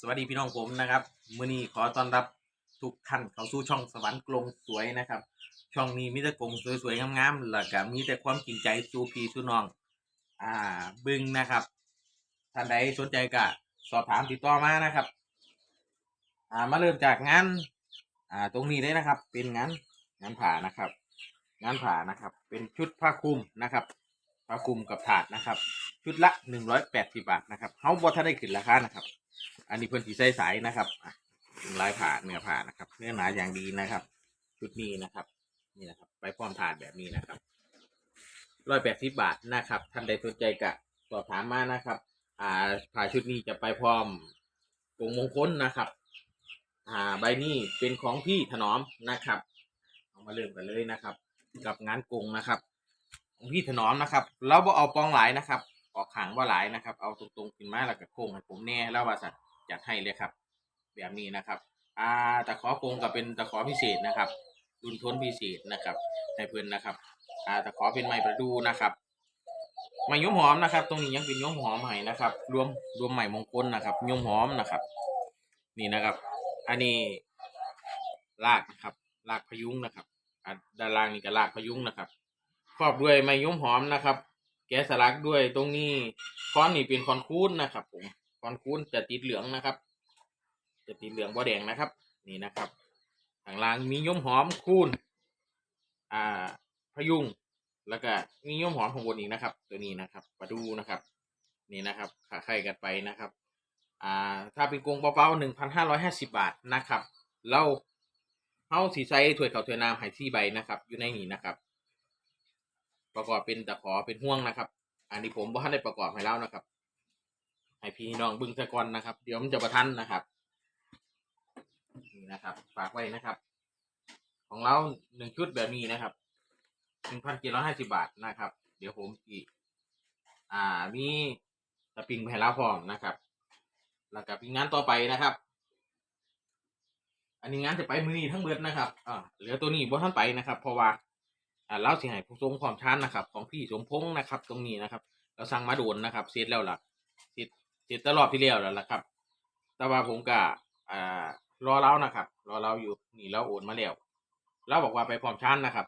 สวัสดีพี่น้องผมนะครับมื้อนี้ขอต้อนรับทุกท่านเข้าสู่ช่องสวรรค์กลงสวยนะครับ ช่องนี้มีแต่กลงสวยๆงามๆแล้วก็มีแต่ความจริงใจสู่พี่สู่น้อง อ่าบึงนะครับท่านใดสนใจก็สอบถามติดต่อมานะครับ อ่ามาเริ่มจากงานอ่าตรงนี้เลยนะครับ เป็นงานงานผ่านะครับ งานผ่านะครับ เป็นชุดผ้าคลุมนะครับผ้าคลุมกับถาดนะครับ ชุดละหนึ่งร้อยแปดสิบาทนะครับเฮาบ่ทันได้ขึ้นราคานะครับ อันนี้เพิ่นสีใส่สายนะครับลายผ่าเนื้อผ่านะครับเนื้อหนาอย่างดีนะครับ ชุดนี้นะครับ นี่นะครับ ไปพร้อมถาดแบบนี้นะครับร้อยแปดสิบบาทนะครับท่านใดสนใจกะสอบถามมานะครับ อ่าผ่าชุดนี้จะไปพร้อมกงมงคลนะครับ อ่าใบนี้เป็นของพี่ถนอมนะครับเอามาเริ่มกันเลยนะครับ กับงานกงนะครับของพี่ถนอมนะครับเราบ่เอาปองหลายนะครับ ออกขางว่าหลายนะครับ เอาตรงๆขึ้นมาแล้วก็โค้งให้ผมแน่แล้วว่าสัตว จัดให้เลยครับ แบบนี้นะครับ อ่าตะขอโค้งก็เป็นตะขอพิเศษนะครับ รุ่นทนพิเศษนะครับให้เพื่อนนะครับ อ่าตะขอเป็นไม้ประดูนะครับไม้ยมหอมนะครับ ตรงนี้ยังเป็นยมหอมใหม่นะครับ รวมรวมใหม่มงคลนะครับยมหอมนะครับ นี่นะครับ อันนี้รากนะครับรากพยุงนะครับด้านล่างนี่ก็รากพยุงนะครับครอบด้วยไม้ยมหอมนะครับ แกะสลักด้วยตรงนี้คอนนี่เป็นคอนคูนนะครับผม อนคูนจะติดเหลืองนะครับ จะติดเหลืองบ่แดงนะครับ นี่นะครับข้างล่างมียมหอมคูนอ่าพยุงแล้วก็มียมหอมข้างบนอีกนะครับ ตัวนี้นะครับมาดูนะครับ นี่นะครับขาไข่กันไปนะครับ อ่า ถ้าเป็นกรงเบาๆหนึ่งพันห้าร้อยห้าสิบาทนะครับเราเฮาสีใส่ถ้วยเขาถ้วยน้ำไห่ที่ใบนะครับ อยู่ในนี้นะครับ ประกอบเป็นตะขอเป็นห่วงนะครับ อันนี้ผมบ่ทันได้ประกอบให้แล้วนะครับ ให้พี่น้องบึงซะกอนนะครับ เดี๋ยวมันจะประทันนะครับนี่นะครับ ฝากไว้นะครับ ของเราหนึ่งชุดแบบนี้นะครับหนึ่งพันเจ็ดร้อยห้าสิบาทนะครับ เดี๋ยวผมอีก อ่ามีสปริงไปให้แล้วพร้อมนะครับ แล้วก็มีงานต่อไปนะครับ อันนี้งานจะไปมือนี้ทั้งเบิดนะครับอ่าเหลือตัวนี้บ่ทันไปนะครับ เพราะว่าอ่าเราสิให้ผู้ทรงความชานนะครับ ของพี่สมพงษ์นะครับ ตรงนี้นะครับ เราสั่งมาโดนนะครับเสร็จแล้วล่ะเสร็จ เสร็จตลอดที่แล้วแล้วล่ะครับ แต่ว่าผมก็อ่ารอเรานะครับ รอเราอยู่นี่เราโอนมาแล้วเราบอกว่าไปพร้อมชานนะครับ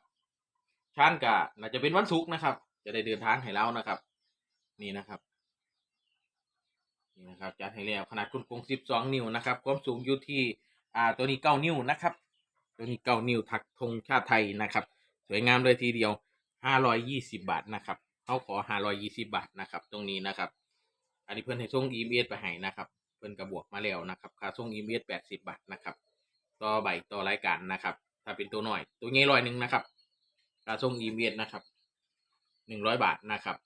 ชานก็น่าจะเป็นวันศุกร์นะครับ จะได้เดินทางให้เรานะครับ นี่นะครับนี่นะครับจัดให้แล้วขนาดคุณกงสิบสองนิ้วนะครับความสูงอยู่ที่อ่าตัวนี้เก้านิ้วนะครับ ตัวนี้เก้านิ้วทักธงชาติไทยนะครับ สวยงามเลยทีเดียวห้าร้อยยี่สิบาทนะครับเขาขอห้าร้อยยี่สิบาทนะครับ ตรงนี้นะครับ อันนี้เพื่อนให้ส่งอีเมลไปให้นะครับ เพื่อนกระบวกมาแล้วนะครับ ค่าส่งอีเมลแปดสิบาทนะครับ ต่อใบต่อรายการนะครับ ถ้าเป็นตัวหน่อย ตัวงี้ร้อยหนึ่งนะครับ ค่าส่งอีเมลนะครับหนึ่งร้อยบาทนะครับ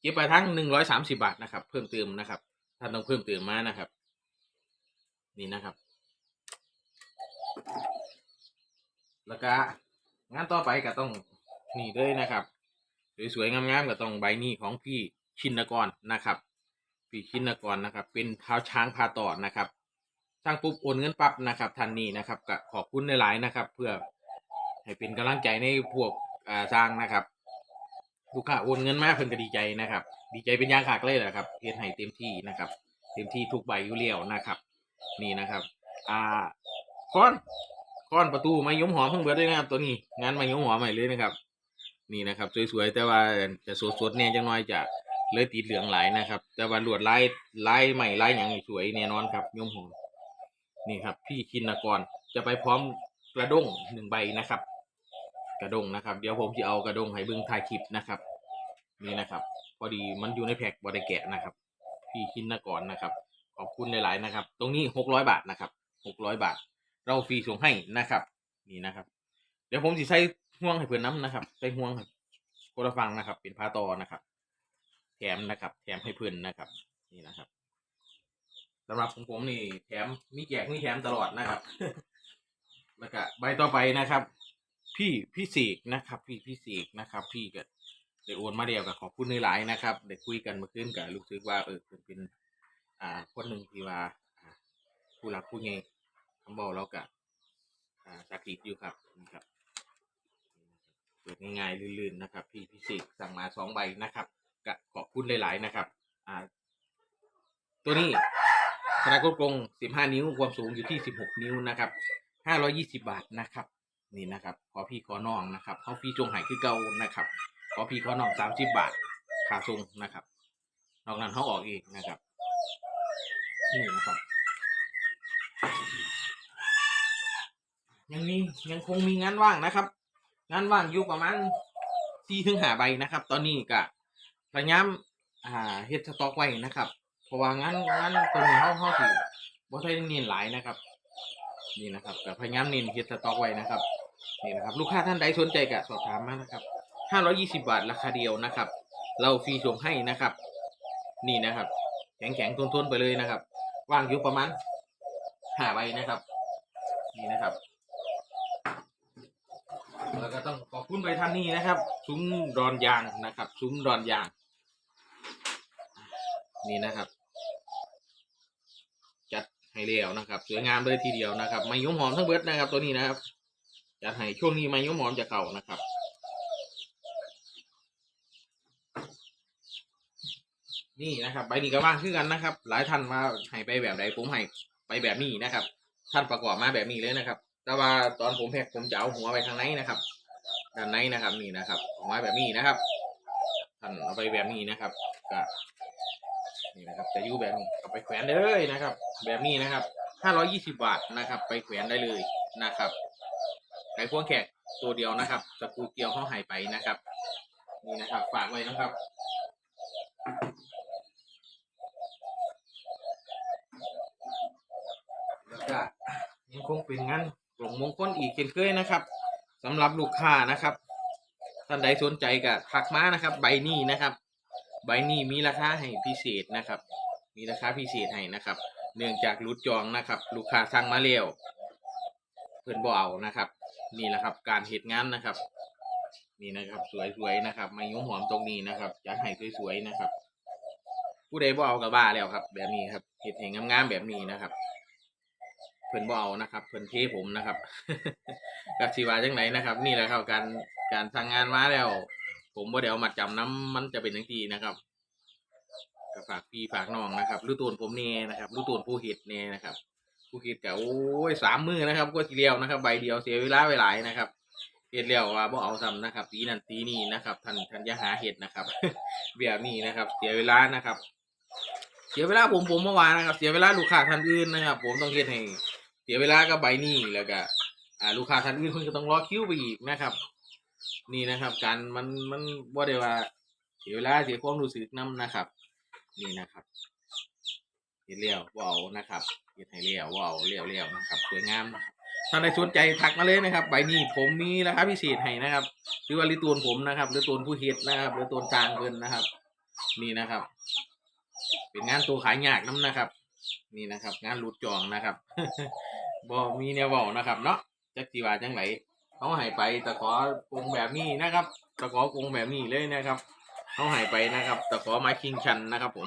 เก็บไปทั้งหนึ่งร้อยสามสิบาทนะครับ เพิ่มเติมนะครับ ท่านต้องเพิ่มเติมมานะครับ นี่นะครับ แล้วก็งานต่อไปก็ต้องนี่เลยนะครับ สวยๆงามๆก็ต้องใบนี้ของพี่ชินกรนะครับ พี่ชินกรนะครับ เป็นเท้าช้างพาต่อนะครับสร้างปุ๊บโอนเงินปั๊บนะครับทันนี้นะครับก็ขอบคุณหลายๆนะครับ เพื่อให้เป็นกำลังใจในพวกอ่าสร้างนะครับลูกค้าโอนเงินมาเพิ่นก็ดีใจนะครับ ดีใจเป็นยางขากเลยแหละครับเฮ็ดให้เต็มที่นะครับ เต็มที่ทุกใบอยู่แล้ยวนะครับ นี่นะครับ อ่าค้อนก้อนประตูไม้ยมหอมเพิ่งเบิดด้วยนะครับตัวนี้งานไม้ยมหอมใหม่เลยนะครับ นี่นะครับ สวยๆแต่ว่าจะสดๆเนี่ยจังน้อยจะ เลยติดเหลืองหลายนะครับ แต่ว่าลวดลายลายใหม่ลายอย่างอีสวยแน่นอนครับยมหอมนี่ครับ พี่คินกรจะไปพร้อมกระด้งหนึ่งใบนะครับ กระด้งนะครับ เดี๋ยวผมจะเอากระด้งให้เบิ้งถ่ายคลิปนะครับ นี่นะครับ พอดีมันอยู่ในแพ็คบริแกะนะครับ พี่คินกรนะครับ ขอบคุณหลาย ๆ นะครับ ตรงนี้หกร้อยบาทนะครับหกร้อยบาท เราฟรีส่งให้นะครับ นี่นะครับ เดี๋ยวผมสิใส่ห่วงให้เพื่อนน้ำนะครับใส่ห่วงครับโคละฟังนะครับ เป็นพาตอนะครับ ถมนะครับ แถมให้เพื่อนนะครับ นี่นะครับสำหรับของผมนี่แถมมีแจกมีแถมตลอดนะครับ แล้วก็ใบต่อไปนะครับ พี่พี่เสกนะครับ พี่พี่เสกนะครับ พี่ก็ได้โอนมาเดียวกับขอบคุณหลายๆนะครับได้คุยกันเมื่อคืนกับลูกซึกว่าเออเพิ่นเป็น อ่าคนหนึ่งที่ว่าผู้รักผู้ใหญ่คำบอกเรากับอ่าสักดิ์อยู่ครับนี่ครับเปิดง่ายๆลื่นๆนะครับ พี่พิเศษสั่งมาสองใบนะครับ กะขอบคุณหลาย ๆ นะครับ อ่า ตัวนี้ขนาดกดกง15นิ้วความสูงอยู่ที่16นิ้วนะครับ520บาทนะครับ นี่นะครับ ขอพี่ขอน้องนะครับเขาพี่จงหายคือเก่านะครับ ขอพี่ขอน้อง30บาทค่าส่งนะครับนอกนั้นเขาออกเองนะครับนี่นะครับยังมียังคงมีงานว่างนะครับ งานว่างอยู่ประมาณสี่ถึงหาใบนะครับ ตอนนี้ก็ พยายามอ่าเฮ็ดสต็อกไว้นะครับ เพราะว่างานงานตัวนี้เขาเขาสิบ่ใช่เน้นหลายนะครับ นี่นะครับก็พยายามเน้นเฮ็ดสต็อกไว้นะครับนี่นะครับ ลูกค้าท่านใดสนใจก็สอบถามมานะครับห้าร้อยี่สิบาทราคาเดียวนะครับ เราฟรีส่งให้นะครับ นี่นะครับ แข็งแข็งๆทนๆไปเลยนะครับ ว่างอยู่ประมาณห้าใบนะครับ นี่นะครับแล้วก็ต้องขอบคุณไปท่านนี้นะครับ ซุ้มดอนยางนะครับ ซุ้มดอนยาง นี่นะครับ จัดให้เรียวนะครับ สวยงามเลยทีเดียวนะครับไม่ยุ่มหอมทั้งเบิดนะครับ ตัวนี้นะครับจัดให้ช่วงนี้ไม่ยุ่มหอมจะเก่านะครับนี่นะครับใบนี้ก็ว่างคือกันนะครับ หลายท่านมาให้ไปแบบใดผมให้ไปแบบนี้นะครับ ท่านประกอบมาแบบนี้เลยนะครับ แต่ว่าตอนผมแพ็กผมจะเอาหัวไปทางไหนนะครับ ด้านในนะครับนี่นะครับออกมาแบบนี้นะครับ ท่านเอาไปแบบนี้นะครับก็ นี่นะครับจะอยู่แบบนี้เอาไปแขวนได้เลยนะครับ แบบนี้นะครับห้าร้อยี่สิบาทนะครับ ไปแขวนได้เลยนะครับไก่พวงแขกตัวเดียวนะครับสกูเกียวเข้าหายไปนะครับ นี่นะครับฝากไว้นะครับแล้วก็ยังคงเป็นงานกล่องมงคลอีกเช่นเคยนะครับสำหรับลูกค้านะครับท่านใดสนใจก็ทักมานะครับ ใบนี้นะครับ ใบนี้มีราคาให้พิเศษนะครับ มีราคาพิเศษให้นะครับ เนื่องจากรุดจองนะครับ ลูกค้าสั่งมาเร็วเพื่อนบ่เอานะครับ นี่แหละครับ การเหตุงานนะครับ นี่นะครับสวยๆนะครับม่ยุ่งหอมตรงนี้นะครับอยากให้สวยๆนะครับ ผู้ใดบ่เอากับบ้าแล้วครับ แบบนี้ครับเหตุแห่งงามๆแบบนี้นะครับ เพิ่นบ่เอานะครับเพิ่นเทผมนะครับกับชีวาจังไหนนะครับ นี่แหละครับการการทางงานมาแล้ว ผมบ่ได้เอามาจำน้ำมันจะเป็นจังซี่นะครับก็ฝากพี่ฝากน้องนะครับรู้ตูนผมเน่นะครับรู้ตูนผู้เห็ดเน่นะครับ ผู้เห็ดก็โอ้ยสามมือนะครับก็ทีเดียวนะครับ ใบเดียวเสียเวลาไปหลายนะครับเห็ดแล้วว่าบ่เอาซ้ำนะครับตีนั่นตีนี่นะครับท่านท่านยาหาเห็ดนะครับแบบนี้นะครับ เสียเวลานะครับ เสียเวลาผมผมเมื่อวานนะครับ เสียเวลาลูกค้าท่านอื่นนะครับ ผมต้องเฮ็ดให้เสียเวลากับใบนี้แล้วก็อ่าลูกค้าท่านอื่นเพิ่นก็ต้องรอคิวไปอีกนะครับ นี่นะครับ การมันมันบ่าได้ว่าเสียเวลาเสียความรู้สึกนํนะครับ นี่นะครับเฮ็ดแล้วว้านะครับเฮ็ดให้แล้วว้าแล้วแล้วนะครับสวยงามนะครับถ้าใครสนใจทักมาเลยนะครับใบนี้ผมมีราคาพิเศษให้นะครับหรือว่าลิตูนผมนะครับหรือตูนผู้เฮ็ดนะครับหรือตูนจางเพิ่นนะครับ นี่นะครับ เป็นงานตัวขายยากน้ำนะครับ นี่นะครับ งานรูดจองนะครับบ่มีแนวเว้านะครับ เนาะจักสิว่าจังไหน เขาหายไปตะขอกงแบบนี้นะครับ ตะขอกงแบบนี้เลยนะครับเขาหายไปนะครับ ตะขอไม้คิงชันนะครับ ผม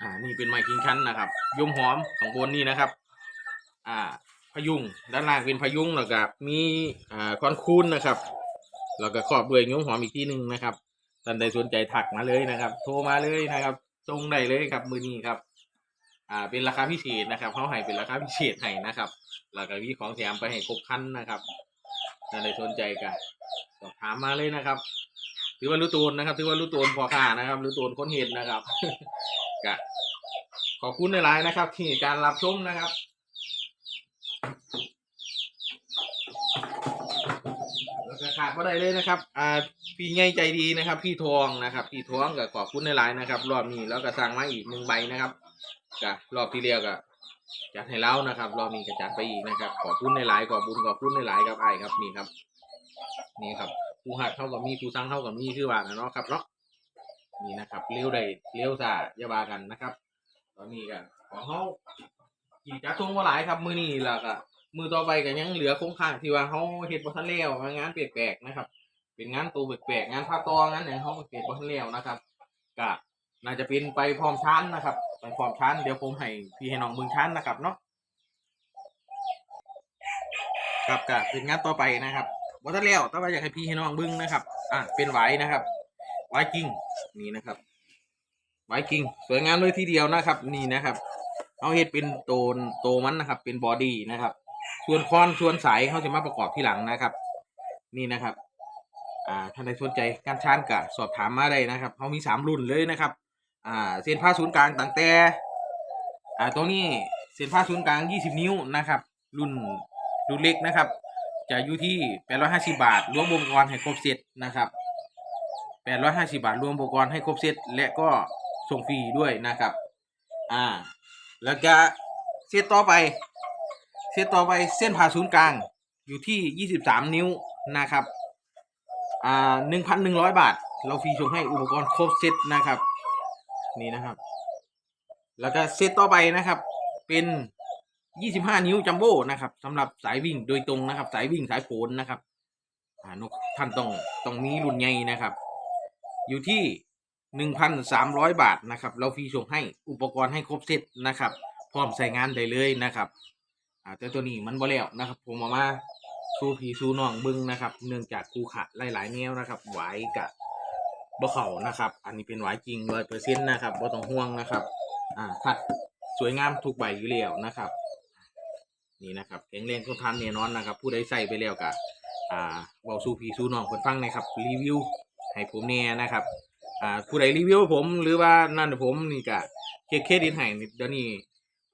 อ่า นี่เป็นไม้คิงชันนะครับยมหอมของบนนี่นะครับ อ่า พยุงด้านล่างเป็นพยุงแล้วก็มีอ่าคอนคูนนะครับแล้วก็ครอบด้วยยมหอมอีกที่หนึ่งนะครับท่านใดสนใจถักมาเลยนะครับ โทรมาเลยนะครับส่งได้เลยครับมือนี้ครับอ่าเป็นราคาพิเศษนะครับเขาให้เป็นราคาพิเศษให้นะครับ แล้วก็มีของแถมไปให้ครบคันนะครับ ท่าใดสนใจก็สอบถามมาเลยนะครับ ถือว่ารู้ตูนนะครับ ถือว่ารู้ตูนพอค่านะครับ รู้ตูนคนเห็นนะครับก็ขอบคุณในไลน์นะครับ ที่การรับชมนะครับแล้วก็ขาดไ่ได้เลยนะครับ อ่าพี่ง่ายใจดีนะครับ พี่ทองนะครับ พี่ทองก็ขอบคุณในไลน์นะครับ รอบนี้แล้วก็สั่งมาอีกหนึ่งใบนะครับก็รอบที่เรียกก็ จัดให้แล้วนะครับรอบนี้ก็จัดไปอีกนะครับ ขอบคุณในไลน์ขอบคุณขอบคุณในไลน์ครับไอ้ครับนี่ครับ นี่ครับผู้หักเท่ากับมีผู้สั่งเท่ากับมีคือว่านะเนาะครับเนาะนี่นะครับเลี้ยวได้เลี้ยวซาอย่าบากันนะครับ ตอนนี้ก็ของเขาขี่จักรทงมาหลายครับ มือนี้แล้วก็มือต่อไปก็ยังเหลือคงข้างที่ว่าเขาเฮ็ดบ่ทันแล้วงานแปลกๆนะครับ เป็นงานตัวแปลกๆงานผ้าตองงานอย่างเขาเฮ็ดบ่ทันแล้วนะครับก็น่าจะเป็นไปพร้อมชั้นนะครับ ไปพร้อมชั้นเดี๋ยวผมให้พี่ให้น้องเบิ่งชั้นนะครับเนาะครับก็เป็นงานต่อไปนะครับบ่ทันแล้วแต่ว่าอยากให้พี่ให้น้องเบิ่งนะครับ อะเป็นไหวนะครับไหวกิ้งนี่นะครับไวกิ้งสวยงามเลยทีเดียวนะครับ นี่นะครับ เอาเฮ็ดเป็นโตนโตมันนะครับ เป็นบอดี้นะครับ ส่วนคอนส่วนสายเขาจะมาประกอบที่หลังนะครับ นี่นะครับ อ่าท่านใดสนใจการชานกะสอบถามมาได้นะครับเขามีสามรุ่นเลยนะครับ อ่าเส้นผ่าศูนย์กลางตั้งแต่อ่าตัวนี้เส้นผ่าศูนย์กลาง 20 นิ้วนะครับ รุ่นรุ่นเล็กนะครับ จะอยู่ที่ 850 บาท รวมอุปกรณ์ให้ครบเซตนะครับ 850 บาท รวมอุปกรณ์ให้ครบเซตและก็ส่งฟรีด้วยนะครับอ่าแล้วก็เซตต่อไปเซตต่อไปเส้นผ่าศูนย์กลางอยู่ที่ 23 นิ้วนะครับอ่า1,100 บาท เราฟรีส่งให้อุปกรณ์ครบเซตนะครับ นี่นะครับ แล้วก็เซตต่อไปนะครับ เป็น25นิ้วจัมโบ้นะครับสำหรับสายวิ่งโดยตรงนะครับ สายวิ่งสายโผนนะครับนกท่านต้องต้องมีรุ่นใหญ่นะครับ อยู่ที่1,300บาทนะครับ เราฟรีส่งให้อุปกรณ์ให้ครบเซตนะครับ พร้อมใส่งานได้เลยนะครับอ่าแต่ตัวนี้มันบ่แล้วนะครับ ผมเอามาสู้พี่สู้น้องบึ้งนะครับ เนื่องจากคูขะหลายๆแนวนะครับไหวายกะ บ่เข่านะครับ อันนี้เป็นหวายจริงร้อยเปอร์เซ็นต์นะครับบ่ต้องห่วงนะครับ อ่าคัดสวยงามทุกใบอยู่แล้วนะครับ นี่นะครับแข็งแรงทนทานแน่นอนนะครับ ผู้ใดใส่ไปแล้วกะอ่าเบาสู้พี่สู้น้องคนฟังนะครับรีวิวให้ผมแน่นะครับ อ่าผู้ใดรีวิวผมหรือว่านั่นผมนี่กะเคเครดิตให้เดี๋ยวนี้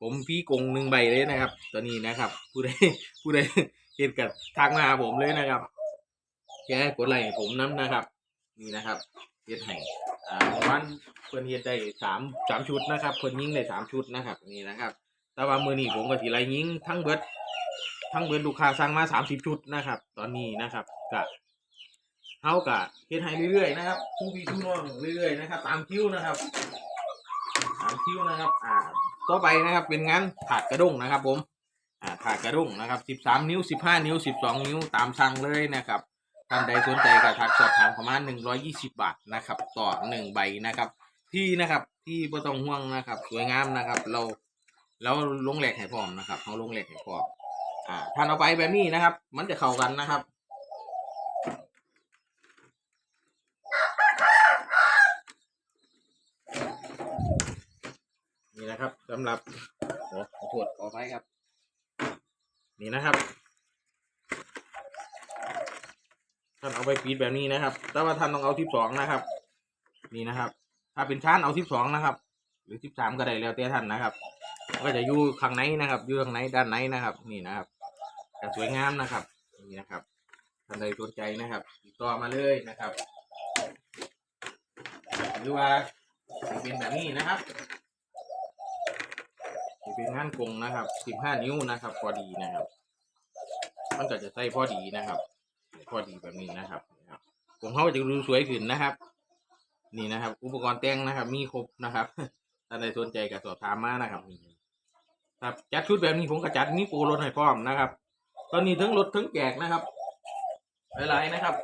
ผมพี่กงหนึ่งใบเลยนะครับตัวนี้นะครับ ผู้ใดผู้ใดเห็นกับทักมาผมเลยนะครับแค่กดไลค์ผมน้ำนะครับ นี่นะครับ เฮ็ดให้อ่าวันเพิ่นเฮ็ดได้สามสามชุดนะครับเพิ่นยิงได้สามชุดนะครับนี่นะครับ แต่ว่ามือนี้ผมก็สิไล่ยิงทั้งเบิดทั้งเบิดลูกค้าสั่งมาสามสิบชุดนะครับ ตอนนี้นะครับก็เฮากะเฮ็ดให้เรื่อยๆนะครับผู้พี่ผู้น้องเรื่อยๆนะครับ ตามคิวนะครับตามคิวนะครับ อ่าต่อไปนะครับเป็นงานถาดกระด้งนะครับ ผม อ่าถาดกระด้งนะครับสิบสามนิ้วสิบห้านิ้วสิบสองนิ้วตามสั่งเลยนะครับ ท่านใดสนใจก็ทักสอบถามประมาณหนึ่งร้อยยี่สิบาทนะครับ ต่อหนึ่งใบนะครับ ที่นะครับที่บ่ต้องห่วงนะครับ สวยงามนะครับ เราเราลงแหลกให้พร้อมนะครับเราลงแหลกให้พร้อมอ่าท่านเอาไปแบบนี้นะครับ มันจะเข้ากันนะครับนี่นะครับสำหรับขอขอโทษขอไปครับ นี่นะครับ ท่านเอาไปฟีดแบบนี้นะครับ แต่ว่าท่านต้องเอาทิปสองนะครับ นี่นะครับ ถ้าเป็นชั้นเอาทิปสองนะครับ หรือทิปสามก็ได้แล้วแต่ท่านนะครับ ก็จะอยู่ข้างในนะครับ อยู่ข้างในด้านในนะครับ นี่นะครับแต่สวยงามนะครับ นี่นะครับ ท่านใดสนใจนะครับ ติดต่อมาเลยนะครับ หรือว่าเป็นแบบนี้นะครับเป็นงานกงนะครับสิบห้านิ้วนะครับ พอดีนะครับ มันก็จะใส่พอดีนะครับ พอดีแบบนี้นะครับนะครับผมเขาจะดูสวยขึ้นนะครับ นี่นะครับ อุปกรณ์แต่งนะครับ มีครบนะครับถ้าใดสนใจก็สอบถามมานะครับครับจัดชุดแบบนี้ผมก็จัดมีโปรรถให้พร้อมนะครับ ตอนนี้ทั้งรถทั้งแจกนะครับหลายๆนะครับ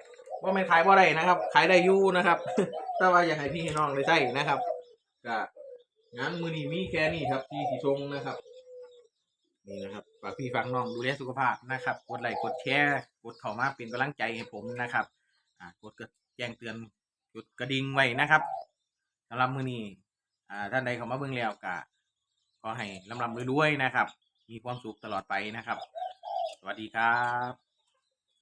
ว่าไม่ขายว่าได้นะครับ ขายได้อยู่นะครับ แต่ว่าอยากให้พี่ให้น้องได้ใช้นะครับก็งานมือนี้มีแค่นี้ครับที่สีชงนะครับ นี่นะครับฝากพี่ฟังน้องดูแลสุขภาพนะครับ กดไลค์กดแชร์กดเข้ามาเป็นกำลังใจให้ผมนะครับอ่ากดกระแจ้งเตือนกดกระดิ่งไว้นะครับสำหรับมือนี้อ่าท่านใดเข้ามาเบิ่งแล้วก็ขอให้ลำลำรวยๆนะครับ มีความสุขตลอดไปนะครับ สวัสดีครับ